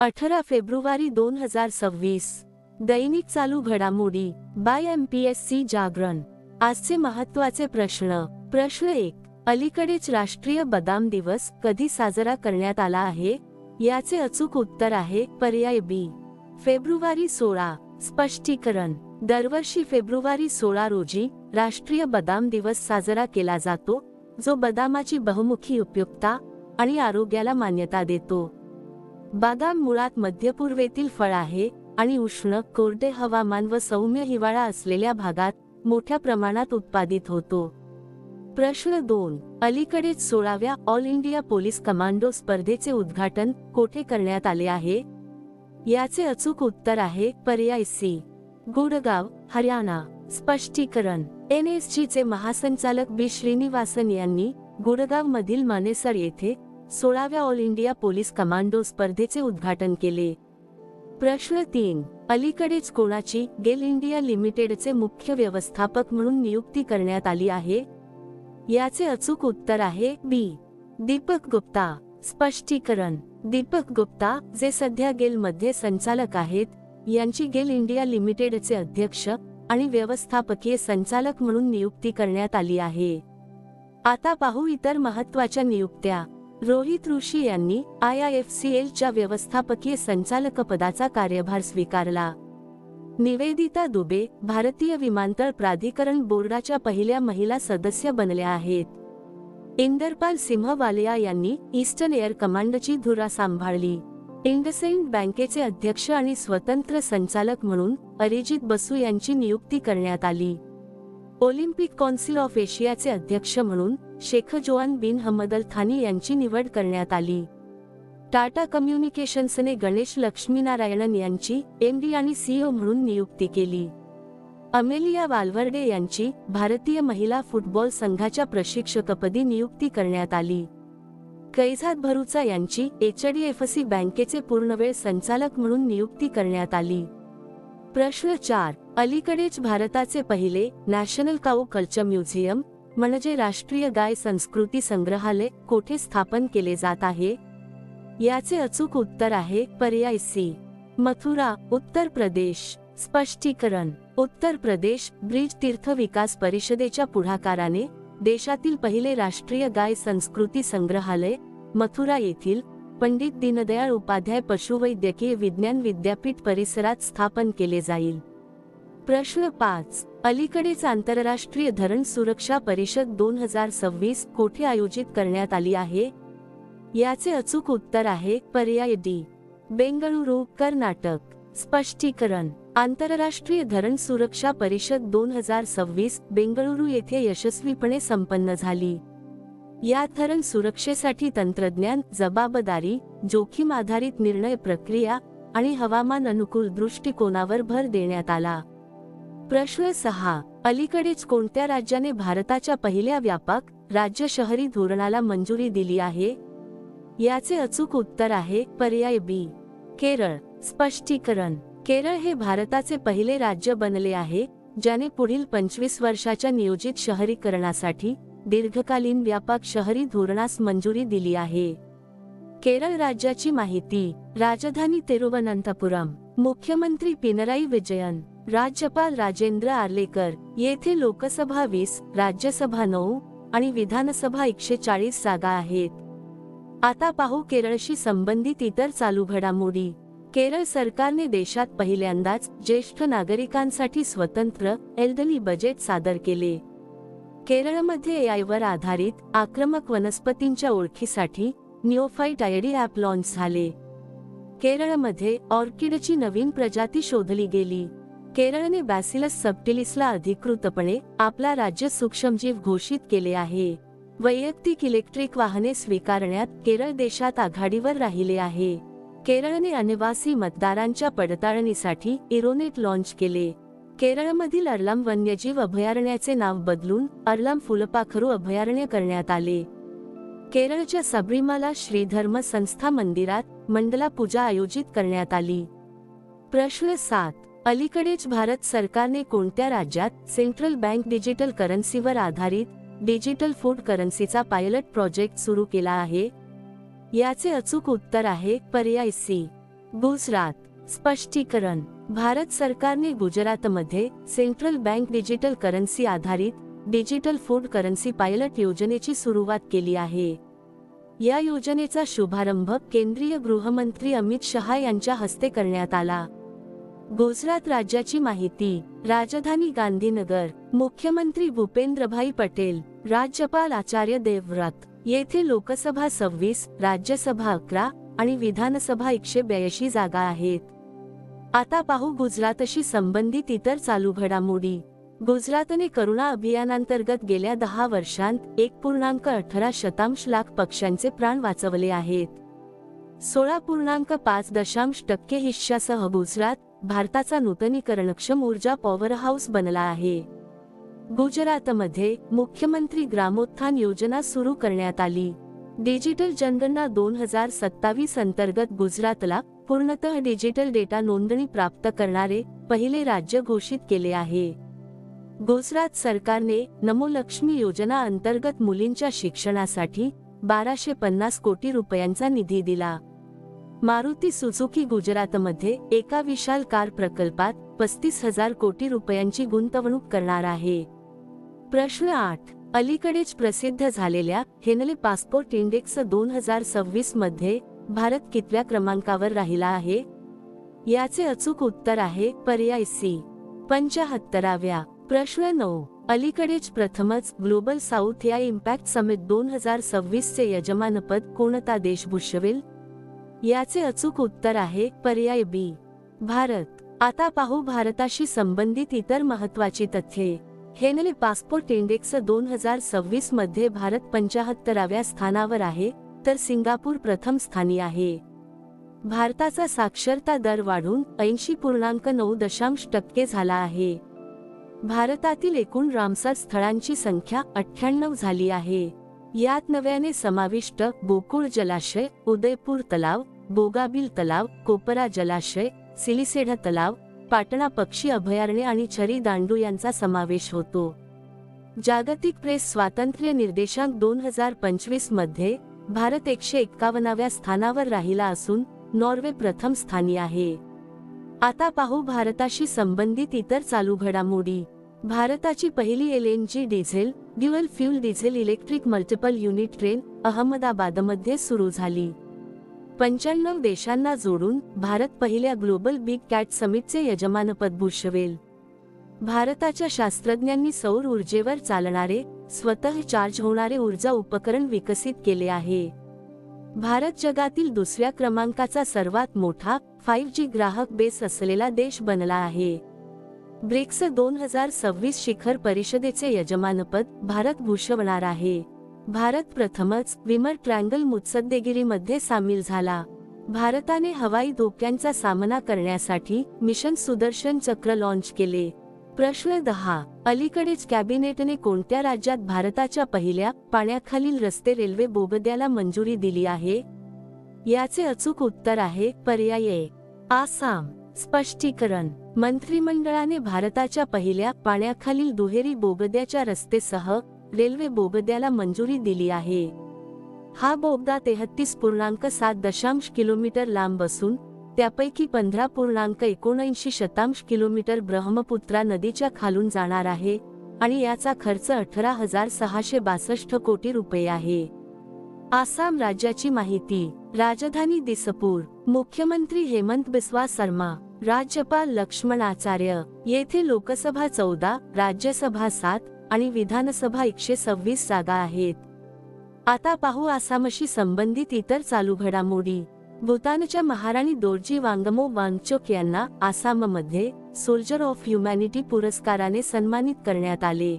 अठरा फेब्रुवारी दोन हजार सव्वीस. दैनिक चालू घडामोडी. By M P S C Jagran. आजचे महत्त्वाचे प्रश्न. प्रश्न एक. अलीकडेच राष्ट्रीय बदाम दिवस कधी साजरा करण्यात आला आहे? याचे अचूक उत्तर आहे पर्याय बी. फेब्रुवारी सोळा. स्पष्टीकरण. दरवर्षी फेब्रुवारी सोळा रोजी राष्ट्रीय बदाम दिवस साजरा केला जातो जो बदामाची बहुमुखी उपयुक्तता आणि आरोग्याला मान्यता देतो. बादाम मुळात मध्यपूर्वेतील फळ आहे आणि उष्ण कोरडे हवामान व सौम्य हिवाळा असलेल्या भागात मोठ्या प्रमाणात उत्पादित होतो. प्रश्न दोन. अलीकडेच सोळाव्या ऑल इंडिया पोलीस कमांडो स्पर्धेचे उद्घाटन कोठे करण्यात आले आहे? याचे अचूक उत्तर आहे पर्याय सी. गुडगाव हरियाणा. स्पष्टीकरण. एन एस चे महासंचालक बी. श्रीनिवासन यांनी गुडगाव मधील मानेसर येथे सोळाव्या ऑल इंडिया पोलीस कमांडो स्पर्धेचे उद्घाटन केले. प्रश्न तीन अलीकडेच कोणाची गेल इंडिया लिमिटेडचे मुख्य व्यवस्थापक म्हणून नियुक्ती करण्यात आली आहे? याचे अचूक उत्तर आहे बी. दीपक गुप्ता. स्पष्टीकरण दीपक गुप्ता जे सध्या गेलमध्ये संचालक आहेत यांची गेल इंडिया लिमिटेडचे अध्यक्ष आणि व्यवस्थापकीय संचालक म्हणून नियुक्ती करण्यात आली आहे. आता पाहू इतर महत्त्वाच्या नियुक्त्या. रोहित ऋषी यांनी आय आय एफ सी एलच्या व्यवस्थापकीय संचालकपदाचा कार्यभार स्वीकारला. निवेदिता दुबे भारतीय विमानतळ प्राधिकरण बोर्डाच्या पहिल्या महिला सदस्य बनल्या आहेत. इंदरपाल सिंह वालिया यांनी ईस्टर्न एअर कमांडची धुरा सांभाळली. इंडसेंड बँकेचे अध्यक्ष आणि स्वतंत्र संचालक म्हणून अरिजित बसू यांची नियुक्ती करण्यात आली. ऑलिम्पिक कौन्सिल ऑफ एशियाचे अध्यक्ष म्हणून शेख जोआन बिन हमद अल थानी यांची निवड करण्यात आली. टाटा कम्युनिकेशन्सने गणेश लक्ष्मीनारायणन यांची एमडी आणि सीईओ म्हणून नियुक्ती केली. अमेलिया वालवर्डे यांची भारतीय महिला फुटबॉल संघाच्या प्रशिक्षकपदी नियुक्ती करण्यात आली. कैझात भरुचा यांची एचडीएफसी बँकेचे पूर्णवेळ संचालक म्हणून नियुक्ती करण्यात आली. प्रश्न चार. अलीकडेच भारताचे पहिले नॅशनल काऊ कल्चर म्युझियम म्हणजे राष्ट्रीय गाय संस्कृती संग्रहालय कोठे स्थापन केले जात आहे? याचे अचूक उत्तर आहे पर्याय सी मथुरा उत्तर प्रदेश. स्पष्टीकरण. उत्तर प्रदेश ब्रिज तीर्थ विकास परिषदेच्या पुढाकाराने देशातील पहिले राष्ट्रीय गाय संस्कृती संग्रहालय मथुरा येथील पंडित दीनदयाळ उपाध्याय पशुवैद्यकीय विज्ञान विद्यापीठ परिसरात स्थापन केले जाईल. प्रश्न पाच. अलीकडेच आंतरराष्ट्रीय धरण सुरक्षा परिषद दोन हजार सव्वीस कोठे आयोजित करण्यात आली आहे? याचे अचूक उत्तर आहे पर्याय डी. बेंगळुरू कर्नाटक. स्पष्टीकरण. आंतरराष्ट्रीय धरण सुरक्षा परिषद दोन हजार सव्वीस बेंगळुरू येथे यशस्वीपणे संपन्न झाली. या धरण सुरक्षेसाठी तंत्रज्ञान जबाबदारी जोखीम आधारित निर्णय प्रक्रिया आणि हवामान अनुकूल दृष्टिकोनावर भर देण्यात आला. प्रश्न सहा. अलीकडेच कोणत्या राज्याने भारताच्या पहिल्या व्यापक राज्य शहरी धोरणाला मंजुरी दिली आहे? याचे अचूक उत्तर आहे पर्याय बी. केरळ. स्पष्टीकरण. केरळ हे भारताचे पहिले राज्य बनले आहे ज्याने पुढील पंचवीस वर्षाच्या नियोजित शहरीकरणासाठी दीर्घकालीन व्यापक शहरी धोरणास मंजुरी दिली आहे. केरळ राज्याची माहिती. राजधानी तिरुवनंतपुरम. मुख्यमंत्री पिनराई विजयन. राज्यपाल राजेंद्र आर्लेकर येथे लोकसभा वीस राज्यसभा नऊ आणि विधानसभा एकशे चाळीस जागा आहेत. आता पाहू केरळशी संबंधित इतर चालू घडामोडी. केरळ सरकारने देशात पहिल्यांदाच ज्येष्ठ नागरिकांसाठी स्वतंत्र एल्डली बजेट सादर केले. केरळमध्ये एआयवर आधारित आक्रमक वनस्पतींच्या ओळखीसाठी निओफाईट आयडी ॲप लॉन्च झाले. केरळमध्ये ऑर्किडची नवीन प्रजाती शोधली गेली. केरळने बॅसिलस सबटिलिसला अधिकृतपणे आपला राज्य सूक्ष्मजीव घोषित केले आहे. वैयक्तिक इलेक्ट्रिक वाहने स्वीकारण्यात केरळ देशात आघाडीवर राहिले आहे. केरळने अनिवासी मतदारांच्या पडताळणीसाठी इरोनेट लॉन्च केले. केरळमधील अर्लाम वन्यजीव अभयारण्याचे नाव बदलून अर्लाम फुलपाखरू अभयारण्य करण्यात आले. केरळच्या सबरीमाला श्रीधर्म संस्था मंदिरात मंडला पूजा आयोजित करण्यात आली. प्रश्न सात. अलीकडेच भारत सरकारने कोणत्या राज्यात सेंट्रल बँक डिजिटल करन्सीवर आधारित डिजिटल फूड करन्सीचा पायलट प्रोजेक्ट सुरू केला आहे? याचे अचूक उत्तर आहे पर्याय सी. गुजरात. स्पष्टीकरण. भारत सरकारने गुजरातमध्ये सेंट्रल बँक डिजिटल करन्सी आधारित डिजिटल फूड करन्सी पायलट योजनेची सुरुवात केली आहे. या योजनेचा शुभारंभ केंद्रीय गृहमंत्री अमित शहा यांच्या हस्ते करण्यात आला. गुजरात राज्याची माहिती. राजधानी गांधीनगर. मुख्यमंत्री भूपेंद्रभाई पटेल राज्यपाल आचार्य देवव्रत. येथे लोकसभा सव्वीस राज्यसभा अकरा आणि विधानसभा एकशे ब्याऐंशी जागा आहेत. आता पाहू गुजरातशी संबंधित इतर चालू घडामोडी. गुजरातने करुणा अभियानांतर्गत गेल्या दहा वर्षांत एक पूर्णांक अठरा शतांश लाख पक्ष्यांचे प्राण वाचवले आहेत. सोळा पूर्णांक पाच दशांश टक्के हिश्श्यासह गुजरात भारताचा नूतनीकरणक्षम ऊर्जा पॉवर हाऊस बनला आहे. गुजरातमध्ये मुख्यमंत्री ग्रामोत्थान योजना सुरू करण्यात आली. डिजिटल जनगणना दोन हजार सत्तावीस अंतर्गत गुजरातला पूर्णतः डिजिटल डेटा नोंदणी प्राप्त करणारे पहिले राज्य घोषित केले आहे. गुजरात सरकारने नमोलक्ष्मी योजना अंतर्गत मुलींच्या शिक्षणासाठी बाराशे पन्नास कोटी रुपयांचा निधी दिला. मारुती सुझुकी गुजरातमध्ये एका विशाल कार प्रकल्पात पस्तीस हजार कोटी रुपयांची गुंतवणूक करणार आहे. प्रश्न आठ. अलीकडेच प्रसिद्ध झालेल्या हेनले पासपोर्ट इंडेक्स दोन हजार सव्वीसमध्ये भारत कितव्या क्रमांकावर राहिला आहे? याचे अचूक उत्तर आहे पर्याय सी. पंचाहत्तराव्या. प्रश्न नऊ. अलीकडेच प्रथमच ग्लोबल साऊथ या इम्पॅक्ट समिट दोन हजार सव्वीस चे यजमानपद कोणता देश भूषवेल? याचे अचूक उत्तर आहे पर्याय बी. भारत. आता पाहू भारताशी संबंधित इतर महत्वाची तथ्ये. हेनले पासपोर्ट इंडेक्स दोन हजार सव्वीसमध्ये भारत पंचाहत्तराव्या स्थानावर आहे तर सिंगापूर प्रथम स्थानी आहे. भारताचा साक्षरता दर वाढून ऐंशी पूर्णांक नऊ दशांश टक्के झाला आहे. भारतातील एकूण रामसर स्थळांची संख्या अठ्ठ्याण्णव झाली आहे. यात नव्याने समाविष्ट बोकुळ जलाशय उदयपूर तलाव बोगाबिल तलाव कोपरा जलाशय सिलिसेढा तलाव पाटणा पक्षी अभयारण्य आणि छरी दांडू यांचा समावेश होतो. जागतिक प्रेस स्वातंत्र्य निर्देशांक दोन हजार पंचवीसमध्ये भारत एकशे एक्कावन्नाव्या स्थानावर राहिला असून नॉर्वे प्रथम स्थानी आहे. आता पाहू भारताशी संबंधित इतर चालू घडामोडी. भारताची पहिली L N G diesel dual fuel diesel electric multiple unit train अहमदाबादमध्ये सुरू झाली. पंच्याण्णव देशांना जोडून भारत पहिल्या ग्लोबल बिग कॅट समिटचे यजमानपद भूषवेल. भारताच्या शास्त्रज्ञांनी सौर ऊर्जेवर चालणारे स्वतः चार्ज होणारे ऊर्जा उपकरण विकसित केले आहे. भारत जगातील दुसऱ्या क्रमांकाचा सर्वात मोठा फाईव्ह जी ग्राहक बेस असलेला देश बनला आहे. ब्रिक्स दोन हजार सव्वीस शिखर परिषदेचे यजमानपद भारत भूषवणार आहे. भारत प्रथमच विमर ट्रँगल मुत्सद्देगिरीमध्ये सामील झाला. भारताने हवाई धोक्यांचा सामना करण्यासाठी मिशन सुदर्शन चक्र लॉन्च केले. प्रश्न दहा. अलीकडेच कॅबिनेटने कोणत्या राज्यात भारताच्या पहिल्या पाण्याखालील रस्ते रेल्वे बोगद्याला मंजुरी दिली आहे? याचे अचूक उत्तर आहे पर्याय आसाम. स्पष्टीकरण. मंत्रिमंडळाने भारताच्या पहिल्या पाण्याखालील दुहेरी बोगद्याच्या रस्तेसह रेल्वे बोगद्याला मंजुरी दिली आहे. हा बोगदा तेहत्तीस पूर्णांक सात दशांश किलोमीटर लांब असून त्यापैकी पंधरा पूर्णांक एकोणऐंशी शतांश किलोमीटर ब्रह्मपुत्रा नदीच्या खालून जाणार आहे आणि याचा खर्च अठरा हजार सहाशे बासष्ट कोटी रुपये आहे. आसाम राज्याची माहिती. राजधानी दिसपूर. मुख्यमंत्री हेमंत बिस्वा शर्मा राज्यपाल लक्ष्मण आचार्य. येथे लोकसभा चौदा राज्यसभा सात आणि विधानसभा एकशे सव्वीस जागा आहेत. आता पाहू आसामशी संबंधित इतर चालू घडामोडी. भूतानच्या महाराणी दोर्जी वांगमो वांगचोक यांना आसाममध्ये सोल्जर ऑफ ह्युमॅनिटी पुरस्काराने सन्मानित करण्यात आले.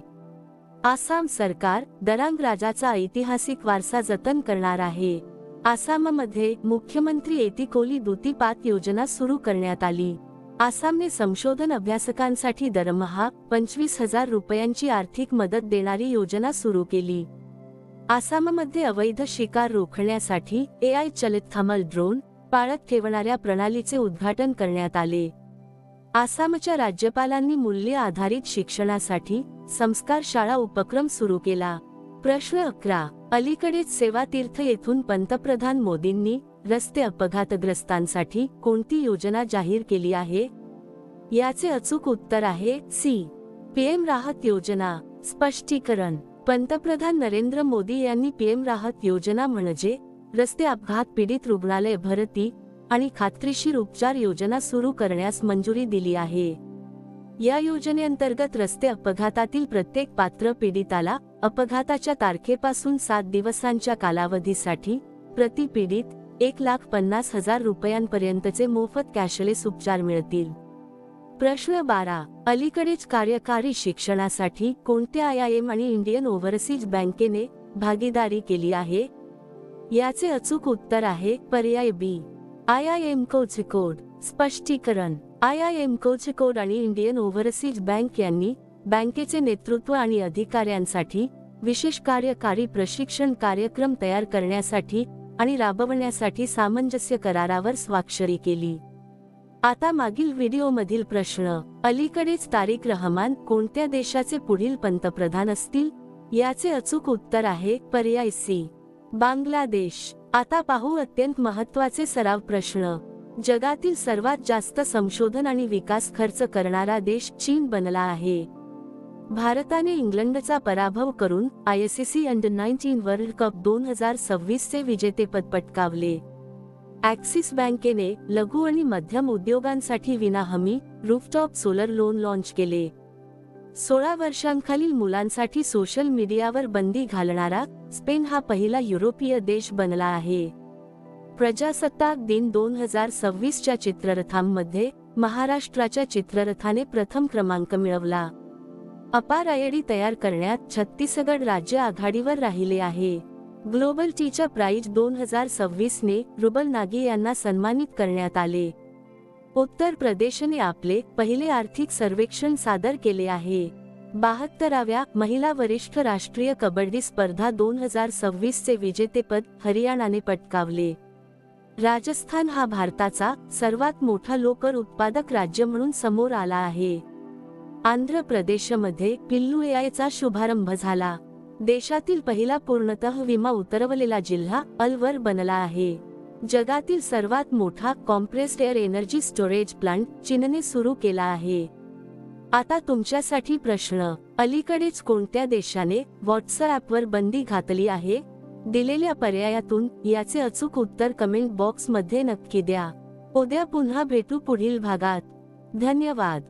आसाम सरकार दरांग राजाचा ऐतिहासिक वारसा जतन करणार आहे. आसाममध्ये मुख्यमंत्री एतिकोली दुतीपात योजना सुरू करण्यात आली. आसामने संशोधन अभ्यासकांसाठी दरमहा पंचवीस हजार रुपयांची आर्थिक मदत देणारी योजना सुरू केली. आसाममध्ये अवैध शिकार रोखण्यासाठी ए आय चलित थमल ड्रोन पाळत ठेवणाऱ्या प्रणालीचे उद्घाटन करण्यात आले. आसामच्या राज्यपालांनी मूल्य आधारित शिक्षणासाठी संस्कार शाळा उपक्रम सुरू केला. प्रश्न अकरा. अलीकडेच सेवा तीर्थ येथून पंतप्रधान मोदींनी रस्ते अपघातग्रस्तांसाठी कोणती योजना जाहीर केली आहे? याचे अचूक उत्तर आहे सी. पीएम राहत योजना. स्पष्टीकरण. पंतप्रधान नरेंद्र मोदी यांनी पीएम राहत योजना म्हणजे रस्ते अपघात पीडित रुग्णालय भरती आणि खात्रीशीर उपचार योजना सुरू करण्यास मंजुरी दिली आहे. या योजनेअंतर्गत रस्ते अपघातातील प्रत्येक पात्र पीडिताला अपघाताच्या तारखेपासून सात दिवसांच्या कालावधीसाठी प्रति पीडित एक लाख पन्नास हजार रुपयांपर्यंतचे मोफत कॅशलेस उपचार मिळतील. प्रश्न बारा. अलीकडेच कार्यकारी शिक्षणासाठी कोणत्या आय आय एम आणि इंडियन ओव्हरसीज बँकेने भागीदारी केली आहे? याचे अचूक उत्तर आहे पर्याय बी. आय आय एम कोड. स्पष्टीकरण. आय आय एम कोड आणि इंडियन ओव्हरसीज बँक यांनी बँकेचे नेतृत्व आणि अधिकाऱ्यांसाठी विशेष कार्यकारी प्रशिक्षण कार्यक्रम तयार करण्यासाठी आणि राबवण्यासाठी सामंजस्य करारावर स्वाक्षरी केली. आता मागील व्हिडिओमधील प्रश्न अलीकडेच तारिक रहमान कोणत्या देशाचे पुढील पंतप्रधान असतील? याचे अचूक उत्तर आहे पर्याय सी. बांगलादेश. आता पाहू अत्यंत महत्त्वाचे सराव प्रश्न. जगातील सर्वात जास्त संशोधन आणि विकास खर्च करणारा देश चीन बनला आहे. भारताने इंग्लंडचा पराभव करून ICC under nineteen world cup दोन हजार सव्वीस चे विजेतेपद पटकावले. ॲक्सिस बँकेने लघु आणि मध्यम उद्योगांसाठी विनाहमी रूफटॉप सोलर लोन लॉन्च केले. सोळा वर्षांखालील मुलांसाठी सोशल मीडियावर बंदी घालणारा स्पेन हा पहिला युरोपीय देश बनला आहे. प्रजासत्ताक दिन दोन हजार सव्वीसच्या चित्ररथांमध्ये महाराष्ट्राच्या चित्ररथाने प्रथम क्रमांक मिळवला. अपार आयडी तयार करण्यात छत्तीसगड राज्य आघाडीवर राहिले आहे. ग्लोबल टीच्या प्राईज दोन हजार सव्वीसने रुबल नागी यांना सन्मानित करण्यात आले. उत्तर प्रदेशने आपले पहिले आर्थिक सर्वेक्षण सादर केले आहे. बहात्तराव्या महिला वरिष्ठ राष्ट्रीय कबड्डी स्पर्धा दोन हजार सव्वीसचे विजेतेपद हरियाणाने पटकावले. राजस्थान हा भारताचा सर्वात मोठा लोकर उत्पादक राज्य म्हणून समोर आला आहे. आंध्र प्रदेशमध्ये पिल्लू एआयचा शुभारंभ झाला. देशातील पहिला पूर्णतः विमा उतरवलेला जिल्हा अलवर बनला आहे. जगातील सर्वात मोठा compressed air energy storage plant चीनने सुरू केला आहे. आता तुमच्यासाठी प्रश्न अलीकडेच कोणत्या देशाने व्हॉट्सअपवर बंदी घातली आहे? दिलेल्या पर्यायातून याचे अचूक उत्तर कमेंट बॉक्समध्ये नक्की द्या. उद्या पुन्हा भेटू पुढील भागात. धन्यवाद.